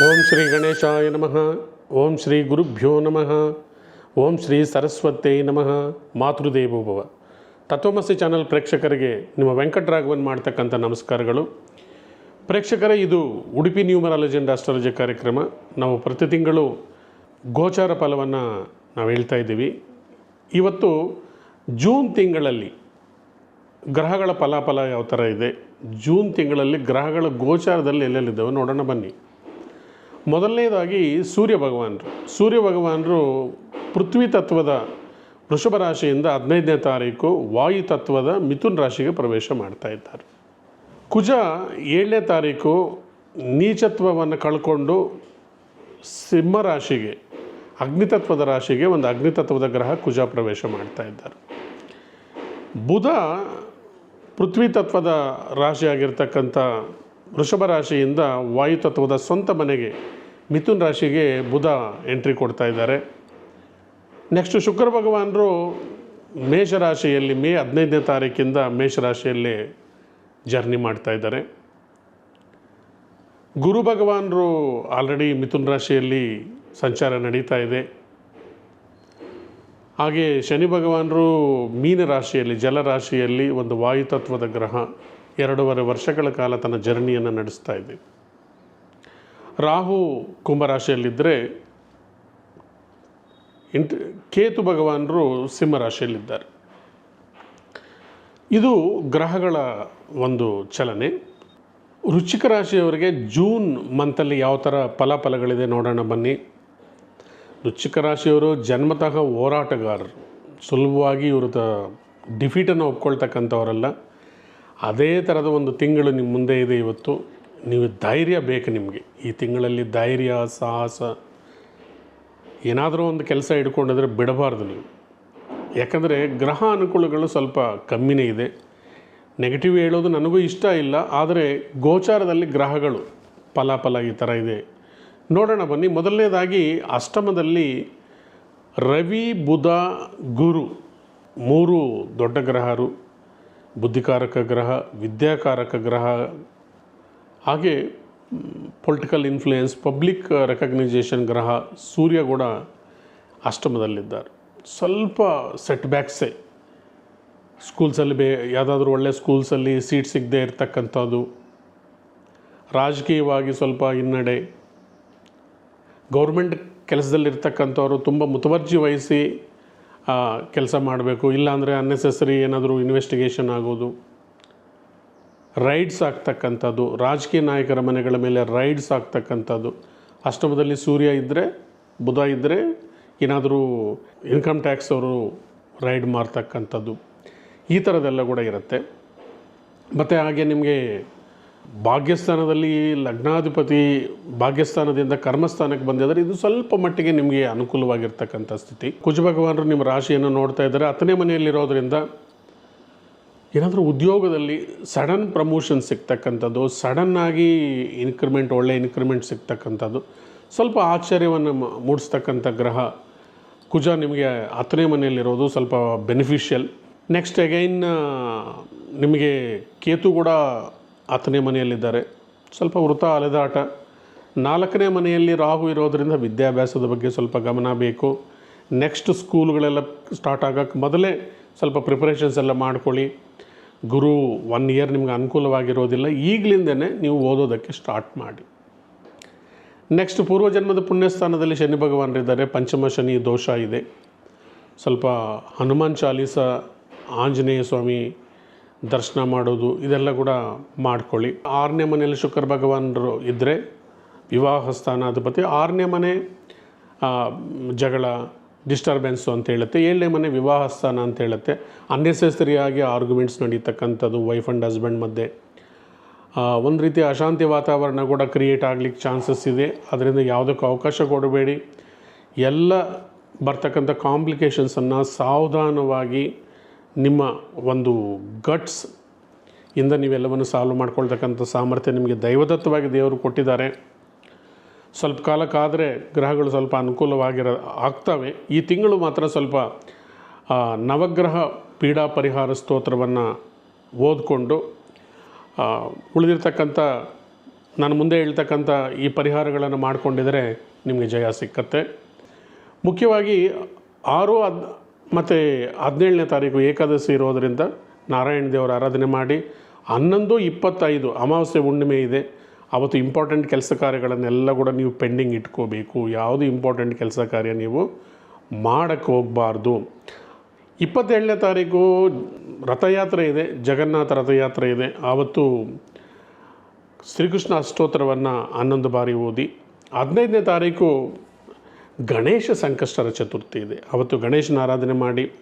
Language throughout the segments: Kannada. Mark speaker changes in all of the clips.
Speaker 1: ಓಂ ಶ್ರೀ ಗಣೇಶಾಯ ನಮಃ. ಓಂ ಶ್ರೀ ಗುರುಭ್ಯೋ ನಮಃ. ಓಂ ಶ್ರೀ ಸರಸ್ವತೇ ನಮಃ. ಮಾತೃದೇವೋಭವ ತತ್ವಮಸಿ ಚಾನಲ್ ಪ್ರೇಕ್ಷಕರಿಗೆ ನಿಮ್ಮ ವೆಂಕಟರಾಘವನ್ ಮಾಡ್ತಕ್ಕಂಥ ನಮಸ್ಕಾರಗಳು. ಪ್ರೇಕ್ಷಕರೇ, ಇದು ಉಡುಪಿ ನ್ಯೂಮರಾಲಜಿ ಅಂಡ್ ಆಸ್ಟ್ರಾಲಜಿ ಕಾರ್ಯಕ್ರಮ. ನಾವು ಪ್ರತಿ ತಿಂಗಳು ಗೋಚಾರ ಫಲವನ್ನು ನಾವು ಹೇಳ್ತಾ ಇದ್ದೀವಿ. ಇವತ್ತು ಜೂನ್ ತಿಂಗಳಲ್ಲಿ ಗ್ರಹಗಳ ಫಲಾಫಲ ಯಾವ ಥರ ಇದೆ? ಜೂನ್ ತಿಂಗಳಲ್ಲಿ ಗ್ರಹಗಳ ಗೋಚಾರದಲ್ಲಿ ಎಲ್ಲೆಲ್ಲಿದ್ದಾವೆ ನೋಡೋಣ ಬನ್ನಿ. ಮೊದಲನೇದಾಗಿ ಸೂರ್ಯ ಭಗವಾನರು. ಸೂರ್ಯ ಭಗವಾನರು ಪೃಥ್ವಿ ತತ್ವದ ವೃಷಭ ರಾಶಿಯಿಂದ ಹದಿನೈದನೇ ತಾರೀಕು ವಾಯು ತತ್ವದ ಮಿಥುನ್ ರಾಶಿಗೆ ಪ್ರವೇಶ ಮಾಡ್ತಾ ಇದ್ದಾರೆ. ಕುಜ ಏಳನೇ ತಾರೀಕು ನೀಚತ್ವವನ್ನು ಕಳ್ಕೊಂಡು ಸಿಂಹ ರಾಶಿಗೆ ಅಗ್ನಿತತ್ವದ ರಾಶಿಗೆ ಒಂದು ಅಗ್ನಿತತ್ವದ ಗ್ರಹ ಕುಜ ಪ್ರವೇಶ ಮಾಡ್ತಾ ಇದ್ದಾರೆ. ಬುಧ ಪೃಥ್ವಿ ತತ್ವದ ರಾಶಿಯಾಗಿರ್ತಕ್ಕಂಥ ವೃಷಭ ರಾಶಿಯಿಂದ ವಾಯು ತತ್ವದ ಸ್ವಂತ ಮನೆಗೆ ಮಿಥುನ್ ರಾಶಿಗೆ ಬುಧ ಎಂಟ್ರಿ ಕೊಡ್ತಾ ಇದ್ದಾರೆ. ನೆಕ್ಸ್ಟ್ ಶುಕ್ರ ಭಗವಾನರು ಮೇಷರಾಶಿಯಲ್ಲಿ ಮೇ ಹದಿನೈದನೇ ತಾರೀಕಿಂದ ಮೇಷರಾಶಿಯಲ್ಲಿ ಜರ್ನಿ ಮಾಡ್ತಾ ಇದ್ದಾರೆ. ಗುರು ಭಗವಾನರು ಆಲ್ರೆಡಿ ಮಿಥುನ್ ರಾಶಿಯಲ್ಲಿ ಸಂಚಾರ ನಡೀತಾ ಇದೆ. ಹಾಗೆ ಶನಿ ಭಗವಾನರು ಮೀನ ರಾಶಿಯಲ್ಲಿ ಜಲರಾಶಿಯಲ್ಲಿ ಒಂದು ವಾಯುತತ್ವದ ಗ್ರಹ. ಎರಡೂವರೆ ವರ್ಷಗಳ ಕಾಲ ತನ್ನ ಜರ್ನಿಯನ್ನು ನಡೆಸ್ತಾ ಇದೆ ರಾಹು ಕುಂಭರಾಶಿಯಲ್ಲಿದ್ದರೆ ಇಂಟ್, ಕೇತು ಭಗವಾನರು ಸಿಂಹರಾಶಿಯಲ್ಲಿದ್ದಾರೆ. ಇದು ಗ್ರಹಗಳ ಒಂದು ಚಲನೆ. ವೃಶ್ಚಿಕ ರಾಶಿಯವರಿಗೆ ಜೂನ್ ಮಂತಲ್ಲಿ ಯಾವ ಥರ ಫಲಾಫಲಗಳಿದೆ ನೋಡೋಣ ಬನ್ನಿ. ವೃಶ್ಚಿಕ ರಾಶಿಯವರು ಜನ್ಮತಃ ಹೋರಾಟಗಾರರು. ಸುಲಭವಾಗಿ ಇವರು ತ ಡಿಫೀಟನ್ನು ಒಪ್ಕೊಳ್ತಕ್ಕಂಥವರಲ್ಲ. ಅದೇ ಥರದ ಒಂದು ತಿಂಗಳು ನಿಮ್ಮ ಮುಂದೆ ಇದೆ ಇವತ್ತು. ನೀವು ಧೈರ್ಯ ಬೇಕು ನಿಮಗೆ. ಈ ತಿಂಗಳಲ್ಲಿ ಧೈರ್ಯ, ಸಾಹಸ, ಏನಾದರೂ ಒಂದು ಕೆಲಸ ಹಿಡ್ಕೊಂಡಿದ್ರೆ ಬಿಡಬಾರ್ದು ನೀವು. ಯಾಕಂದರೆ ಗ್ರಹ ಅನುಕೂಲಗಳು ಸ್ವಲ್ಪ ಕಮ್ಮಿನೇ ಇದೆ. ನೆಗೆಟಿವ್ ಹೇಳೋದು ನನಗೂ ಇಷ್ಟ ಇಲ್ಲ, ಆದರೆ ಗೋಚಾರದಲ್ಲಿ ಗ್ರಹಗಳು ಫಲಾಫಲ ಈ ಥರ ಇದೆ. ನೋಡೋಣ, ಬನ್ನಿ. ಮೊದಲನೇದಾಗಿ ಅಷ್ಟಮದಲ್ಲಿ ರವಿ, ಬುಧ, ಗುರು ಮೂರು ದೊಡ್ಡ ಗ್ರಹರು. ಬುದ್ಧಿಕಾರಕ ಗ್ರಹ, ವಿದ್ಯಾಕಾರಕ ಗ್ರಹ, ಹಾಗೆ ಪೊಲಿಟಿಕಲ್ ಇನ್ಫ್ಲೂಯೆನ್ಸ್, ಪಬ್ಲಿಕ್ ರೆಕಗ್ನೈಜೇಷನ್ ಗ್ರಹ, ಸೂರ್ಯ ಕೂಡ ಅಷ್ಟಮದಲ್ಲಿದ್ದಾರೆ. ಸ್ವಲ್ಪ ಸೆಟ್ ಬ್ಯಾಕ್ಸೇ ಸ್ಕೂಲ್ಸಲ್ಲಿ ಬೇ, ಯಾವುದಾದ್ರೂ ಒಳ್ಳೆ ಸ್ಕೂಲ್ಸಲ್ಲಿ ಸೀಟ್ ಸಿಗದೆ ಇರತಕ್ಕಂಥದ್ದು. ರಾಜಕೀಯವಾಗಿ ಸ್ವಲ್ಪ ಹಿನ್ನಡೆ. ಗೌರ್ಮೆಂಟ್ ಕೆಲಸದಲ್ಲಿರ್ತಕ್ಕಂಥವ್ರು ತುಂಬ ಮುತುವರ್ಜಿ ವಹಿಸಿ ಕೆಲಸ ಮಾಡಬೇಕು. ಇಲ್ಲಾಂದರೆ ಅನ್ನೆಸೆಸರಿ ಏನಾದರೂ ಇನ್ವೆಸ್ಟಿಗೇಷನ್ ಆಗೋದು. ರೈಡ್ಸ್ ಆಗ್ತಕ್ಕಂಥದ್ದು. ರಾಜಕೀಯ ನಾಯಕರ ಮನೆಗಳ ಮೇಲೆ ರೈಡ್ಸ್ ಆಗ್ತಕ್ಕಂಥದ್ದು. ಅಷ್ಟಮದಲ್ಲಿ ಸೂರ್ಯ ಇದ್ದರೆ ಬುಧ ಇದ್ದರೆ ಏನಾದರೂ ಇನ್ಕಮ್ ಟ್ಯಾಕ್ಸ್ ಅವರು ರೈಡ್ ಮಾಡ್ತಕ್ಕಂಥದ್ದು ಈ ಥರದ್ದೆಲ್ಲ ಕೂಡ ಇರುತ್ತೆ. ಮತ್ತು ಹಾಗೆ ನಿಮಗೆ ಭಾಗ್ಯಸ್ಥಾನದಲ್ಲಿ ಲಗ್ನಾಧಿಪತಿ ಭಾಗ್ಯಸ್ಥಾನದಿಂದ ಕರ್ಮಸ್ಥಾನಕ್ಕೆ ಬಂದಿದ್ದಾರೆ. ಇದು ಸ್ವಲ್ಪ ಮಟ್ಟಿಗೆ ನಿಮಗೆ ಅನುಕೂಲವಾಗಿರ್ತಕ್ಕಂಥ ಸ್ಥಿತಿ. ಕುಜ ಭಗವಾನರು ನಿಮ್ಮ ರಾಶಿಯನ್ನು ನೋಡ್ತಾ ಇದ್ದಾರೆ. ಹತ್ತನೇ ಮನೆಯಲ್ಲಿರೋದ್ರಿಂದ ಏನಾದರೂ ಉದ್ಯೋಗದಲ್ಲಿ ಸಡನ್ ಪ್ರಮೋಷನ್ ಸಿಗ್ತಕ್ಕಂಥದ್ದು ಸಡನ್ನಾಗಿ ಇನ್ಕ್ರಿಮೆಂಟ್, ಒಳ್ಳೆ ಇನ್ಕ್ರಿಮೆಂಟ್ ಸಿಗ್ತಕ್ಕಂಥದ್ದು, ಸ್ವಲ್ಪ ಆಶ್ಚರ್ಯವನ್ನು ಮೂಡಿಸ್ತಕ್ಕಂಥ ಗ್ರಹ ಕುಜ ನಿಮಗೆ ಹತ್ತನೇ ಮನೆಯಲ್ಲಿರೋದು ಸ್ವಲ್ಪ ಬೆನಿಫಿಷಿಯಲ್ ನೆಕ್ಸ್ಟ್ ಅಗೈನ್ ನಿಮಗೆ ಕೇತು ಕೂಡ ಹತ್ತನೇ ಮನೆಯಲ್ಲಿದ್ದಾರೆ. ಸ್ವಲ್ಪ ವೃತ ಅಲೆದಾಟ ನಾಲ್ಕನೇ ಮನೆಯಲ್ಲಿ ರಾಹು ಇರೋದರಿಂದ ವಿದ್ಯಾಭ್ಯಾಸದ ಬಗ್ಗೆ ಸ್ವಲ್ಪ ಗಮನ ಬೇಕು. ನೆಕ್ಸ್ಟ್ ಸ್ಕೂಲ್ಗಳೆಲ್ಲ ಸ್ಟಾರ್ಟ್ ಆಗೋಕ್ಕೆ ಮೊದಲೇ ಸ್ವಲ್ಪ ಪ್ರಿಪರೇಷನ್ಸ್ ಎಲ್ಲ ಮಾಡ್ಕೊಳ್ಳಿ. ಗುರು ಒನ್ ಇಯರ್ ನಿಮ್ಗೆ ಅನುಕೂಲವಾಗಿರೋದಿಲ್ಲ. ಈಗಲಿಂದೇ ನೀವು ಓದೋದಕ್ಕೆ ಸ್ಟಾರ್ಟ್ ಮಾಡಿ. ನೆಕ್ಸ್ಟ್ ಪೂರ್ವಜನ್ಮದ ಪುಣ್ಯಸ್ಥಾನದಲ್ಲಿ ಶನಿ ಭಗವಾನರಿದ್ದಾರೆ. ಪಂಚಮ ಶನಿ ದೋಷ ಇದೆ. ಸ್ವಲ್ಪ ಹನುಮಾನ್ ಚಾಲೀಸ, ಆಂಜನೇಯ ಸ್ವಾಮಿ ದರ್ಶನ ಮಾಡೋದು, ಇದೆಲ್ಲ ಕೂಡ ಮಾಡ್ಕೊಳ್ಳಿ. ಆರನೇ ಮನೆಯಲ್ಲಿ ಶುಕ್ರ ಭಗವಾನರು ಇದ್ದರೆ ವಿವಾಹ ಸ್ಥಾನಾಧಿಪತಿ, ಆರನೇ ಮನೆ ಜಗಳ ಡಿಸ್ಟರ್ಬೆನ್ಸು ಅಂತ ಹೇಳುತ್ತೆ, ಏಳನೇ ಮನೆ ವಿವಾಹ ಸ್ಥಾನ ಅಂತ ಹೇಳುತ್ತೆ. ಅನ್ನೆಸೆಸರಿಯಾಗಿ ಆರ್ಗ್ಯುಮೆಂಟ್ಸ್ ನಡೀತಕ್ಕಂಥದ್ದು ವೈಫ್ ಆ್ಯಂಡ್ ಹಸ್ಬೆಂಡ್ ಮಧ್ಯೆ. ಒಂದು ರೀತಿ ಅಶಾಂತಿ ವಾತಾವರಣ ಕೂಡ ಕ್ರಿಯೇಟ್ ಆಗಲಿಕ್ಕೆ ಚಾನ್ಸಸ್ ಇದೆ. ಅದರಿಂದ ಯಾವುದಕ್ಕೂ ಅವಕಾಶ ಕೊಡಬೇಡಿ. ಎಲ್ಲ ಬರ್ತಕ್ಕಂಥ ಕಾಂಪ್ಲಿಕೇಶನ್ಸನ್ನು ಸಾವಧಾನವಾಗಿ ನಿಮ್ಮ ಒಂದು ಗಟ್ಸ್ ಇಂದ ನೀವೆಲ್ಲವನ್ನು ಸಾಲ್ವ್ ಮಾಡ್ಕೊಳ್ತಕ್ಕಂಥ ಸಾಮರ್ಥ್ಯ ನಿಮಗೆ ದೈವದತ್ತವಾಗಿ ದೇವರು ಕೊಟ್ಟಿದ್ದಾರೆ. ಸ್ವಲ್ಪ ಕಾಲಕ್ಕಾದರೆ ಗ್ರಹಗಳು ಸ್ವಲ್ಪ ಅನುಕೂಲವಾಗಿರ ಆಗ್ತವೆ. ಈ ತಿಂಗಳು ಮಾತ್ರ ಸ್ವಲ್ಪ ನವಗ್ರಹ ಪೀಡಾ ಪರಿಹಾರ ಸ್ತೋತ್ರವನ್ನು ಓದಿಕೊಂಡು ಉಳಿದಿರ್ತಕ್ಕಂಥ, ನಾನು ಮುಂದೆ ಹೇಳ್ತಕ್ಕಂಥ ಈ ಪರಿಹಾರಗಳನ್ನು ಮಾಡಿಕೊಂಡಿದರೆ ನಿಮಗೆ ಜಯ ಸಿಕ್ಕತ್ತೆ. ಮುಖ್ಯವಾಗಿ ಆರು ಹದ್ ಮತ್ತು ಹದಿನೇಳನೇ ತಾರೀಕು ಏಕಾದಶಿ ಇರೋದರಿಂದ ನಾರಾಯಣ ದೇವರ ಆರಾಧನೆ ಮಾಡಿ, ಹನ್ನೊಂದು ಇಪ್ಪತ್ತೈದು ಅಮಾವಾಸ್ಯೆ ಹುಣ್ಣಿಮೆ ಇದೆ. ಅವತ್ತು ಇಂಪಾರ್ಟೆಂಟ್ ಕೆಲಸ ಕಾರ್ಯಗಳನ್ನೆಲ್ಲ ಕೂಡ ನೀವು ಪೆಂಡಿಂಗ್ ಇಟ್ಕೋಬೇಕು. ಯಾವುದು ಇಂಪಾರ್ಟೆಂಟ್ ಕೆಲಸ ಕಾರ್ಯ ನೀವು ಮಾಡೋಕ್ಕೆ ಹೋಗಬಾರ್ದು. ಇಪ್ಪತ್ತೇಳನೇ ತಾರೀಕು ರಥಯಾತ್ರೆ ಇದೆ, ಜಗನ್ನಾಥ ರಥಯಾತ್ರೆ ಇದೆ. ಆವತ್ತು ಶ್ರೀಕೃಷ್ಣ ಅಷ್ಟೋತ್ತರವನ್ನು ಹನ್ನೊಂದು ಬಾರಿ ಓದಿ, ಹದಿನೈದನೇ ತಾರೀಕು ಗಣೇಶ ಸಂಕಷ್ಟರ ಚತುರ್ಥಿ ಇದೆ. ಅವತ್ತು ಗಣೇಶನ ಆರಾಧನೆ ಮಾಡಿ.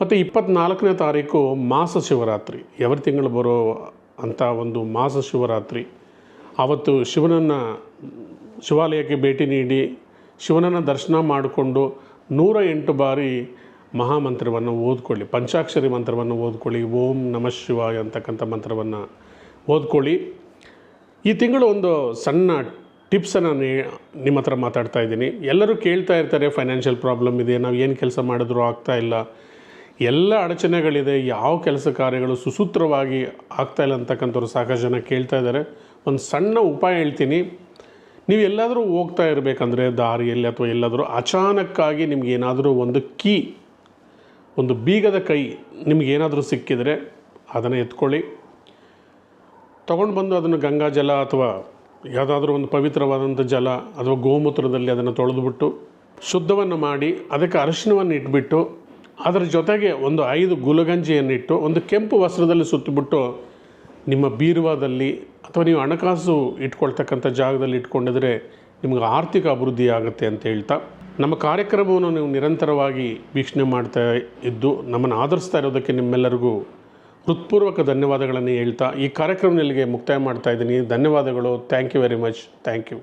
Speaker 1: ಮತ್ತು ಇಪ್ಪತ್ತ್ನಾಲ್ಕನೇ ತಾರೀಕು ಮಾಸ ಶಿವರಾತ್ರಿ. ಎವರಿ ತಿಂಗಳು ಬರೋ ಅಂಥ ಒಂದು ಮಾಸ ಶಿವರಾತ್ರಿ. ಆವತ್ತು ಶಿವನನ್ನು ಶಿವಾಲಯಕ್ಕೆ ಭೇಟಿ ನೀಡಿ, ಶಿವನನ್ನು ದರ್ಶನ ಮಾಡಿಕೊಂಡು ನೂರ ಎಂಟು ಬಾರಿ ಮಹಾಮಂತ್ರವನ್ನು ಓದ್ಕೊಳ್ಳಿ. ಪಂಚಾಕ್ಷರಿ ಮಂತ್ರವನ್ನು ಓದ್ಕೊಳ್ಳಿ. ಓಂ ನಮಃ ಶಿವಾಯ ಅಂತಕ್ಕಂಥ ಮಂತ್ರವನ್ನು ಓದ್ಕೊಳ್ಳಿ. ಈ ತಿಂಗಳು ಒಂದು ಸಣ್ಣ ಟಿಪ್ಸನ್ನು ನಿಮ್ಮ ಹತ್ರ ಮಾತಾಡ್ತಾ ಇದ್ದೀನಿ. ಎಲ್ಲರೂ ಕೇಳ್ತಾ ಇರ್ತಾರೆ ಫೈನಾನ್ಷಿಯಲ್ ಪ್ರಾಬ್ಲಮ್ ಇದೆ, ನಾವು ಏನು ಕೆಲಸ ಮಾಡಿದ್ರೂ ಆಗ್ತಾ ಇಲ್ಲ. ಎಲ್ಲ ಅಡಚಣೆಗಳಿದೆ, ಯಾವ ಕೆಲಸ ಕಾರ್ಯಗಳು ಸುಸೂತ್ರವಾಗಿ ಆಗ್ತಾ ಇಲ್ಲ ಅಂತಕ್ಕಂಥವ್ರು ಸಾಕಷ್ಟು ಜನ ಕೇಳ್ತಾ ಇದ್ದಾರೆ. ಒಂದು ಸಣ್ಣ ಉಪಾಯ ಹೇಳ್ತೀನಿ. ನೀವು ಎಲ್ಲಾದರೂ ಹೋಗ್ತಾ ಇರಬೇಕಂದ್ರೆ ದಾರಿಯಲ್ಲಿ ಅಥವಾ ಎಲ್ಲಾದರೂ ಅಚಾನಕ್ಕಾಗಿ ನಿಮ್ಗೆ ಏನಾದರೂ ಒಂದು ಕೀ, ಒಂದು ಬೀಗದ ಕೈ ನಿಮಗೇನಾದರೂ ಸಿಕ್ಕಿದರೆ ಅದನ್ನು ಎತ್ಕೊಳ್ಳಿ. ತೊಗೊಂಡು ಬಂದು ಅದನ್ನು ಗಂಗಾಜಲ ಅಥವಾ ಯಾವುದಾದ್ರೂ ಒಂದು ಪವಿತ್ರವಾದಂಥ ಜಲ ಅಥವಾ ಗೋಮೂತ್ರದಲ್ಲಿ ಅದನ್ನು ತೊಳೆದುಬಿಟ್ಟು ಶುದ್ಧವನ್ನು ಮಾಡಿ ಅದಕ್ಕೆ ಅರಿಶಿಣವನ್ನು ಇಟ್ಬಿಟ್ಟು ಅದರ ಜೊತೆಗೆ ಒಂದು ಐದು ಗುಲಗಂಜಿಯನ್ನಿಟ್ಟು ಒಂದು ಕೆಂಪು ವಸ್ತ್ರದಲ್ಲಿ ಸುತ್ತಿಬಿಟ್ಟು ನಿಮ್ಮ ಬೀರುವಾದಲ್ಲಿ ಅಥವಾ ನೀವು ಹಣಕಾಸು ಇಟ್ಕೊಳ್ತಕ್ಕಂಥ ಜಾಗದಲ್ಲಿ ಇಟ್ಕೊಂಡಿದ್ರೆ ನಿಮಗೆ ಆರ್ಥಿಕ ಅಭಿವೃದ್ಧಿ ಆಗುತ್ತೆ ಅಂತ ಹೇಳ್ತಾ ನಮ್ಮ ಕಾರ್ಯಕ್ರಮವನ್ನು ನೀವು ನಿರಂತರವಾಗಿ ವೀಕ್ಷಣೆ ಮಾಡ್ತಾ ಇದ್ದು ನಮ್ಮನ್ನು ಆಧರಿಸ್ತಾ ಇರೋದಕ್ಕೆ ನಿಮ್ಮೆಲ್ಲರಿಗೂ ಹೃತ್ಪೂರ್ವಕ ಧನ್ಯವಾದಗಳನ್ನು ಹೇಳ್ತಾ ಈ ಕಾರ್ಯಕ್ರಮದಲ್ಲಿಗೆ ಮುಕ್ತಾಯ ಮಾಡ್ತಾ ಇದ್ದೀನಿ. ಧನ್ಯವಾದಗಳು. Thank you very much thank you